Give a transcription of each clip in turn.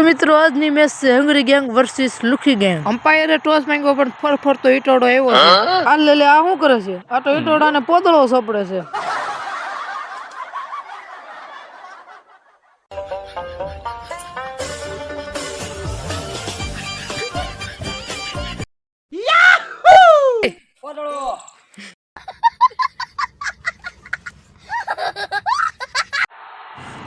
મિત્રો આજની મેચ છે હંગરી ગેંગ વર્સિસ લુખી ગેંગ અમ્પાયરે ટોસ માંગ્યો પણ ફર ફરતો ઈટોડો આવ્યો છે. આ લે લે આ શું કરે છે? આ તો ઈટોડાને પોદળો સોપડે છે.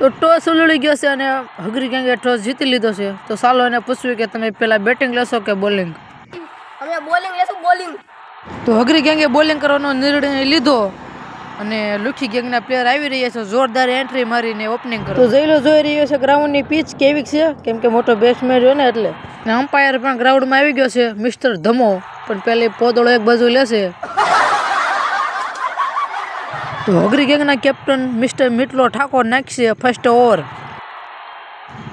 તો ટોસ ઉલળી ગયો છે અને હગરી ગેંગે ટોસ જીતી લીધો છે. તો ચાલો એને પૂછ્યું કે તમે પેલા બેટિંગ લેશો કે બોલિંગ અમે બોલિંગ લેશું બોલિંગ તો હગરી ગેંગે બોલિંગ કરવાનો નિર્ણય લીધો અને લુખી ગેંગના પ્લેયર આવી રહ્યા છે. જોરદાર એન્ટ્રી મારીને ઓપનિંગ કરો. તો જઈલો જોઈ રહ્યો છે ગ્રાઉન્ડની પીચ કેવી છે? કેમ કે મોટો બેટ્સમેન રહ્યો ને એટલે. અમ્પાયર પણ ગ્રાઉન્ડમાં આવી ગયો છે મિસ્ટર ધમો. પણ પેલી પોદળો એક બાજુ લેશે. તો ગેંગના કેપ્ટન મિસ્ટર મિટલો ઠાકોર નાખશે ફર્સ્ટ ઓવર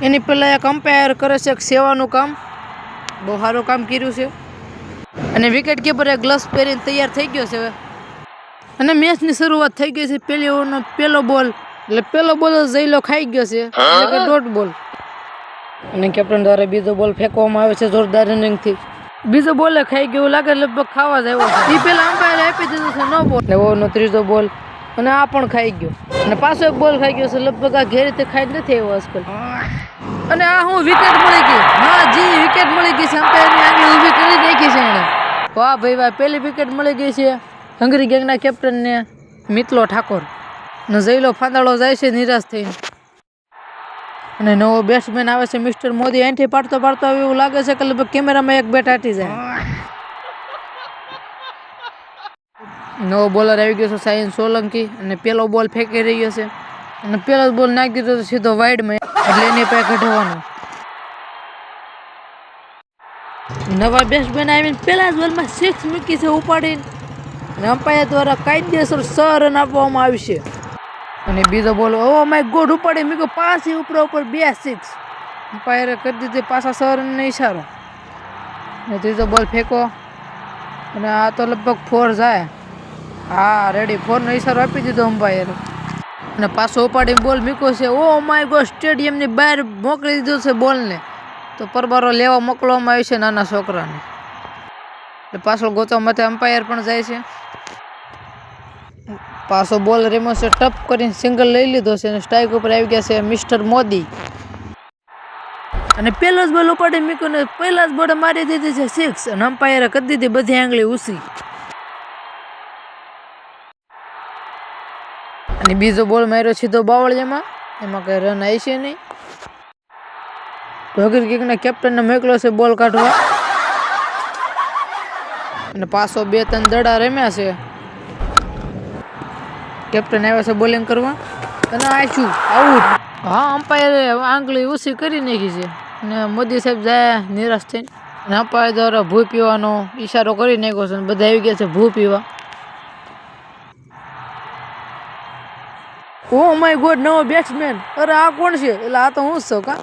એની પહેલાં એક અમ્પાયર કરે છે, એક સેવાનું કામ. બહુ સારું કામ કર્યું છે. અને વિકેટ કીપર એક ગ્લવ્સ પહેરીને તૈયાર થઈ ગયો છે હવે. અને મેચની શરૂઆત થઈ ગઈ છે પેલી ઓવરનો પેલો બોલ એટલે પેલો બોલ જઈલો ખાઈ ગયો છે, એટલે કે ડોટ બોલ અને કેપ્ટન દ્વારા બીજો બોલ ફેંકવામાં આવે છે જોરદાર રનિંગથી બીજો બોલે ખાઈ ગયો લાગે લગભગ ખાવા જ આવ્યો છે. એ પેલા અમ્પાયર આપી દીધું છે, નો બોલ ને ઓવરનો ત્રીજો બોલ અને આ પણ ખાઈ ગયો. અને પાછો એક બોલ ખાઈ ગયો છે, લગભગ આ ઘેર રીતે ખાઈ નથી આવ્યો આજકાલ. અને આ હું વિકેટ મળી ગઈ. હા, જી વિકેટ મળી ગઈ છે. અમ્પાયરની આંગળી ઊભી કરી નાખી છે એણે. વાહ ભાઈ વાહ, પહેલી વિકેટ મળી ગઈ છે હંગરી ગેંગના કેપ્ટનને મિતલો ઠાકોર. ને જઈલો ફાંદાળો જાય છે નિરાશ થઈને. અને નવો બેટ્સમેન આવે છે મિસ્ટર મોદી. એન્ટ્રી પાડતો પાડતો એવું લાગે છે કે લગભગ કેમેરામાં એક બેટ હાટી જાય. નવો બોલર આવી ગયો છે સાયન સોલંકી અને પેલો બોલ ફેંકી રહ્યો છે. અને પેલો બોલ નાખી દીધો સીધો વાઇડમાં એટલે એની પાસે કઢાવવાનો. નવા બેટ્સમેન આવીને પેલા જ બોલમાં સિક્સ મૂકી છે ઉપાડીને. અને અમ્પાયર દ્વારા કાયદેસર છ રન આપવામાં આવશે અને બીજો બોલ ઓ માય ગોડ ઉપાડી મૂક્યો પાછી ઉપર ઉપર બે સિક્સ અમ્પાયરે કરી દીધી, પાછા છ રનનો ઈશારો. અને ત્રીજો બોલ ફેંકો. અને આ તો લગભગ ફોર જાય. હા રેડી ફોરનો ઈશારો આપી દીધો અમ્પાયર અને પાછો ઉપાડીને બોલ મૂક્યો છે. ઓ માય ગોડ સ્ટેડિયમની બહાર મોકલી દીધો છે બોલને. તો પરબારો લેવા મોકલવામાં આવ્યો છે નાના છોકરાને. એટલે પાછો ગોતવા માટે અમ્પાયર પણ જાય છે. પાછો બોલ રેમો છે, ટપ કરીને સિંગલ લઈ લીધો છે અને સ્ટ્રાઇક ઉપર આવી ગયા છે મિસ્ટર મોદી. અને પહેલો જ બોલ ઉપાડી મૂક્યો ને પહેલા જ બોલ મારી દીધી છે સિક્સ અને અમ્પાયરે કરી દીધી બધી આંગળી ઉસી અને બીજો બોલ માર્યો સીધો બાવળિયામાં. એમાં કઈ રન આવી છે નહીં. ભગીર કિંગના કેપ્ટનને મોકલ્યો છે બોલ કાઢવા. અને પાછો બે ત્રણ દડા રમ્યા છે. કેપ્ટન આવ્યા છે બોલિંગ કરવા. અને આછું આઉટ. હા અમ્પાયરે આંગળી ઓછી કરી નાખી છે. અને મોદી સાહેબ જાય નિરાશ થઈને. અમ્પાયર દ્વારા ભૂ પીવાનો ઈશારો કરી નાખ્યો છે બધા આવી ગયા છે ભૂ પીવા. ઓ માય ગોડ નવો બેટ્સમેન અરે આ કોણ છે? એટલે આ તો હું જ છું કા?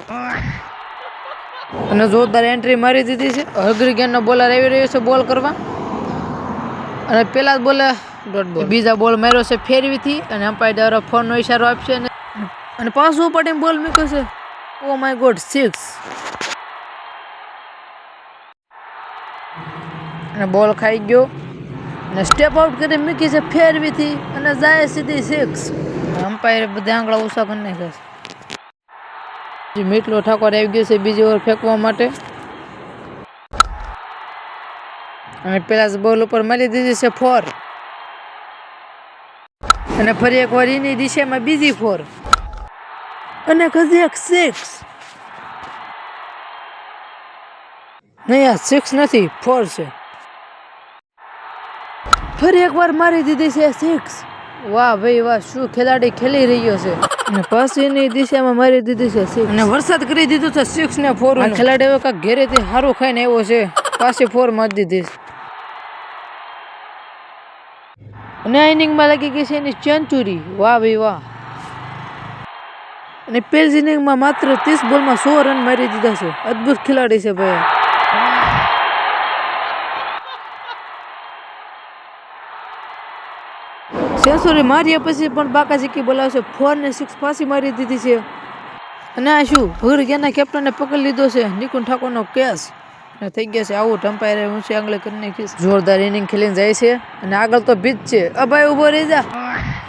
અને જોરદાર એન્ટ્રી મારી દીધી છે હગરી ગેનનો બોલર આવી રહ્યો છે બોલ કરવા. અને પેલા જ બોલે ડોટ બોલ બીજા બોલ માર્યો છે ફેરવીથી અને અમ્પાયર દ્વારા ફોનનો ઈશારો આપશે અને અને પાછું પડીને બોલ મૂક્યો છે. ઓ માય ગોડ સિક્સ અને બોલ ખાઈ ગયો. અને સ્ટેપ આઉટ કરી મૂકી છે ફેરવીથી અને જાય સીધી સિક્સ અમ્પાયર બધા આંગળા ઓછા કરી નાખ્યા છે. મીટલો ઠાકોર આવી ગયો છે બીજી ઓવર ફેંકવા માટે. અને પેલા બોલ ઉપર મારી દીધી છે ફોર. અને ફરી એક વાર એની દિશામાં બીજી ફોર. અને કદી એક સિક્સ નહીં, આ સિક્સ નથી ફોર છે. ફરી એક વાર મારી દીધી છે સિક્સ વાહ ભાઈ વાહ શું ખેલાડી ખેલી રહ્યો છે? અને પાછળની દિશામાં મારી દીધી છે સિક્સ અને વરસાદ કરી દીધો છે સિક્સ ને ફોર ખેલાડી હવે કાંઈક ઘેરેથી સારું ખાઈને આવ્યો છે. પાછી ફોર મારી દીધી છે. અને આ ઇનિંગમાં લાગી ગઈ છે એની સેન્ચુરી વાહ ભાઈ વાહ. અને પેલી ઇનિંગમાં માત્ર ત્રીસ બોલમાં સો રન મારી દીધા છે. અદ્ભુત ખેલાડી છે ભાઈ. સેન્ચુરી માર્યા પછી પણ બાકાજીકી બોલાવશે. ફોરને સિક્સ પાછી મારી દીધી છે. અને આ શું? ભગર ગયાના કેપ્ટને પકડી લીધો છે. નિકુંજ ઠાકોરનો કેસ. ને થઈ ગયા છે. આવું અમ્પાયરે ઊંચી આંગળે કરીને જોરદાર ઇનિંગ ખેલીને જાય છે. અને આગળ તો બીજ છે. અભાઈ ઊભો રહી જા.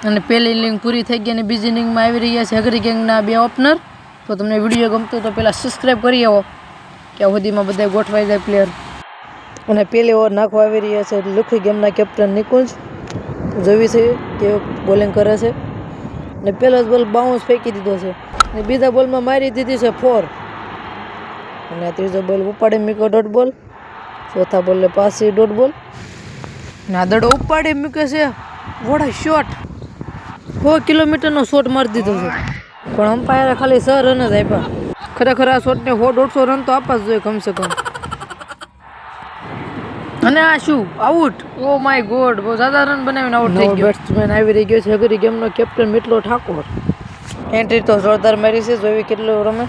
અને પહેલી ઇનિંગ પૂરી થઈ ગઈ અને બીજી ઇનિંગમાં આવી રહ્યા છે હગરી ગેંગના બે ઓપનર તો તમને વીડિયો ગમતો તો પહેલાં સબસ્ક્રાઈબ કરી આવો. કે સુધીમાં બધા ગોઠવાઈ જાય પ્લેયર અને પહેલી ઓવર નાખવા આવી રહ્યા છે લુખી ગેમના કેપ્ટન નિકુંજ. જોવી છે કે બોલિંગ કરે છે. ને પહેલો જ બોલ બાઉન્સ ફેંકી દીધો છે. ને બીજા બોલમાં મારી દીધી છે ફોર અને ત્રીજો બોલ ઉપાડી મૂક્યો ડોટ બોલ ચોથા બોલે પાસી ડોટ બોલ ને આ દડો ઉપાડી મૂકે છે વોડા શોટ સો કિલોમીટરનો શોટ મારી દીધો છે. પણ અમ્પાયરે ખાલી છ રન જ આપ્યા. ખરેખર આ શોટને સો દોઢસો રન તો આપવા જ જોઈએ કમસે કમ. અને આ શું? આઉટ ઓ માય ગોડ બહુ જ્યાદા રન બનાવીને આઉટ થઈ ગયો. બેટ્સમેન આવી રહી ગયો છે અગરી ગેમનો કેપ્ટન મિટલો ઠાકોર એન્ટ્રી તો જોરદાર મારી છે જોવી કેટલો રમે?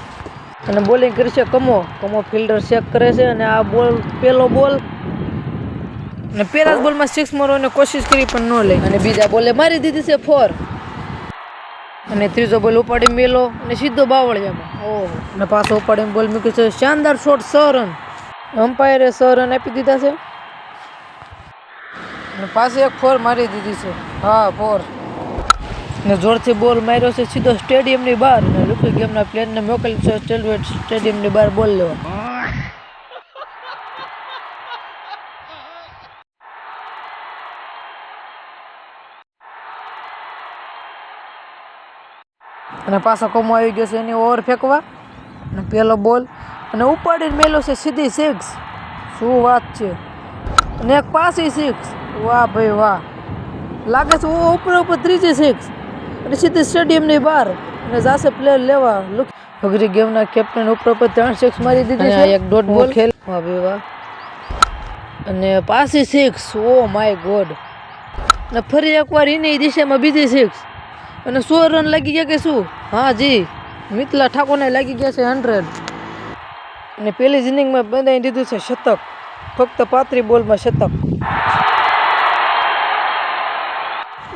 અને બોલિંગ કરી છે કમો. કમો ફિલ્ડર ચેક કરે છે અને આ બોલ પેલો બોલ અને પહેલા જ બોલમાં સિક્સ મારવાની કોશિશ કરી પણ ન લઈ. અને બીજા બોલે મારી દીધી છે ફોર અને ત્રીજો બોલ ઉપાડી મેલો અને સીધો બાવળિયામાં. ઓહો અને પાછો ઉપાડીને બોલ મૂક્યો છે. શાનદાર શોટ સ રન અમ્પાયરે સ રન આપી દીધા છે. અને પાછી એક ફોર મારી દીધી છે. હા, ફોર. ને જોરથી બોલ માર્યો છે, સીધો સ્ટેડિયમની બહાર. ને લુકી ગેમના પ્લેયરને મોકલી છે સ્ટેડિયમની બહાર બોલ લેવા. અને પાછો કમો આવી ગયો છે, એની ઓવર ફેંકવા. અને પેલો બોલ. અને ઉપાડીને મેલો છે સીધી સિક્સ શું વાત છે? અને એક પાછી સિક્સ વાહ ભાઈ વાહ. લાગે છે ઉપર ઉપર ત્રીજી સિક્સ અને સીધી સ્ટેડિયમની બહાર. અને જાશે પ્લેયર લેવા. લુક અઘરી ગેમના કેપ્ટન ઉપર ઉપર ત્રણ સિક્સ મારી દીધી છે. એક દોઢ બોલ ખેલ વાહ ભાઈ વાહ. અને પાસી સિક્સ ઓ માય ગોડ અને ફરી એકવાર એની દિશામાં બીજી સિક્સ અને સો રન લાગી ગયા કે શું? હા જી. મિથલા ઠાકોરને લાગી ગયા છે હંડ્રેડ અને પહેલી જ ઇનિંગમાં બંધાઈ દીધું છે શતક. ફક્ત પાત્રી બોલમાં શતક.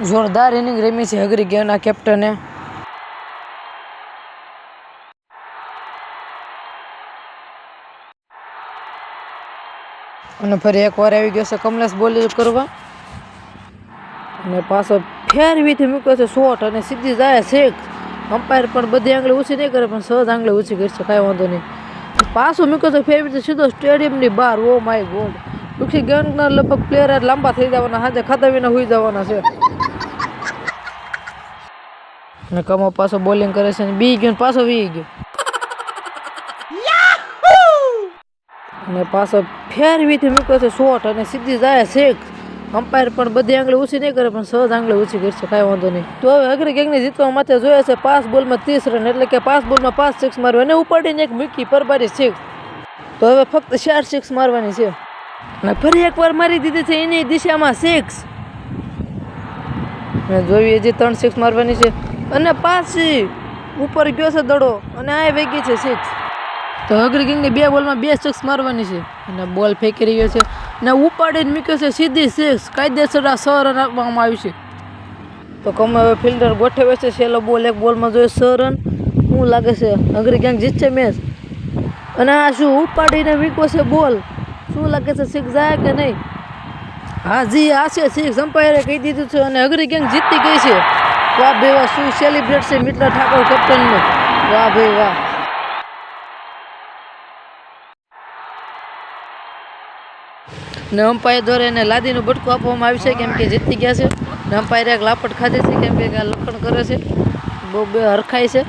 જોરદાર ઇનિંગ રમી છે હગરી ગેના કેપ્ટને. અને ફરી એકવાર આવી ગયો છે કમલેશ બોલિંગ કરવા. અને પાછો ફેરવીથી મૂક્યો છે શોટ અને સીધી જાય છે અમ્પાયર પણ બધી આંગળી ઓછી નહીં કરે, પણ સહજ આંગળી ઓછી કરશે કાંઈ વાંધો નહીં. પાછો મૂક્યો તો ફેરવીથી સીધો સ્ટેડિયમની બહાર. ઓ માય ગોડ દુખી ગેંગના લગભગ પ્લેયર લાંબા થઈ જવાના હાથે ખાતા વિના હોઈ જવાના છે. અને કમો પાછો બોલિંગ કરે છે અને બી ગયો ને પાછો વી ગયો. અને પાછો ફેરવીથી મૂક્યો છે શોટ અને સીધી જાય શેક. અમ્પાયર પણ બધી આંગળી ઓછી નહીં કરે પણ સહજ આંગળી ઓછી કરશે કાંઈ વાંધો નહીં. તો હવે અગ્રી ગેંગને જીતવા માટે જોઈએ છે પાંચ બોલમાં ત્રીસ રન એટલે કે પાંચ બોલમાં પાંચ સિક્સ મારવા અને ઉપાડીને એક મૂકી પરબારી સિક્સ તો હવે ફક્ત ચાર સિક્સ મારવાની છે. અને ફરી એકવાર મારી દીધી છે એની દિશામાં સિક્સ જોઈએ હજી ત્રણ સિક્સ મારવાની છે. અને પાછી ઉપર ગયો છે દડો અને આ વેગી છે સિક્સ તો હગરી ગેંગની બે બોલમાં બે સિક્સ મારવાની છે. અને બોલ ફેંકી રહ્યો છે. અને ઉપાડીને મૂક્યો છે સીધી સિક્સ કાયદેસર આ સો રન આપવામાં આવ્યું છે. તો કમે હવે ફિલ્ડર ગોઠવે છે, છેલ્લો બોલ એક બોલમાં જોઈએ સો રન શું લાગે છે? હગરી ગેંગ જીતશે મેચ અને આ શું ઉપાડીને મૂક્યો છે બોલ? શું લાગે છે સિક્સ જાય કે નહીં? હા, જી, આ છે સિક્સ અમ્પાયરે કહી દીધું છે અને અગ્રી ગેંગ જીતી ગઈ છે. વાહ ભાઈ વાહ, શું સેલિબ્રેટ છે મિત્ર ઠાકોર કેપ્ટનનો વાહ, ભાઈ, વાહ. ને અમ્પાયર દ્વારા એને લાદીનું બટકું આપવામાં આવ્યું છે, કેમ કે જીતી ગયા છે. ને અમ્પાયરે એક લાપટ ખાધે છે, કેમ કે લખણ કરે છે. બહુ બે હરખાય છે.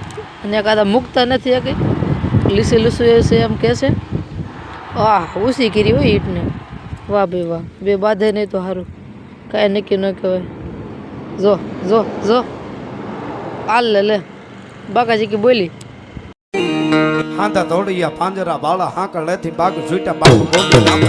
અને કાદા મૂકતા નથી કંઈ લીસી લીસું છે એમ કહે છે. વાહ, ઉસી કરી હોય ઈટને. વાહ, ભાઈ, વાહ. બે બાંધે નહીં તો સારું. કાંઈ નક્કી ન કહેવાય. જો જો જો. હાલ લે બાકાજી કે બોલી હાંધા દોડિયા પાંજરા બાળા હાંકળ લેથી બાગ છૂટા બાગ બોલી નામ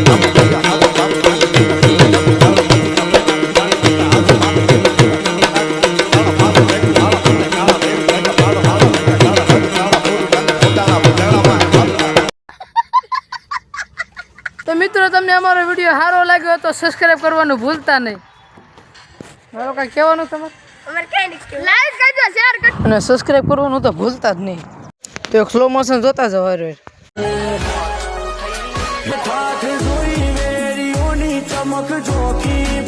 મિત્રો તમને અમારો વીડિયો સારો લાગ્યો તો સબસ્ક્રાઈબ કરવાનું ભૂલતા નહીં મારો કાંઈ કહેવાનું તમારે લાઈક કરજો શેર કરજો. અને સબસ્ક્રાઈબ કરવાનું તો ભૂલતા જ નહીં. તો એક સ્લો મોશન જોતા જાવ હર ઠાઠ જોઈ વેરીઓની ચમક જોકી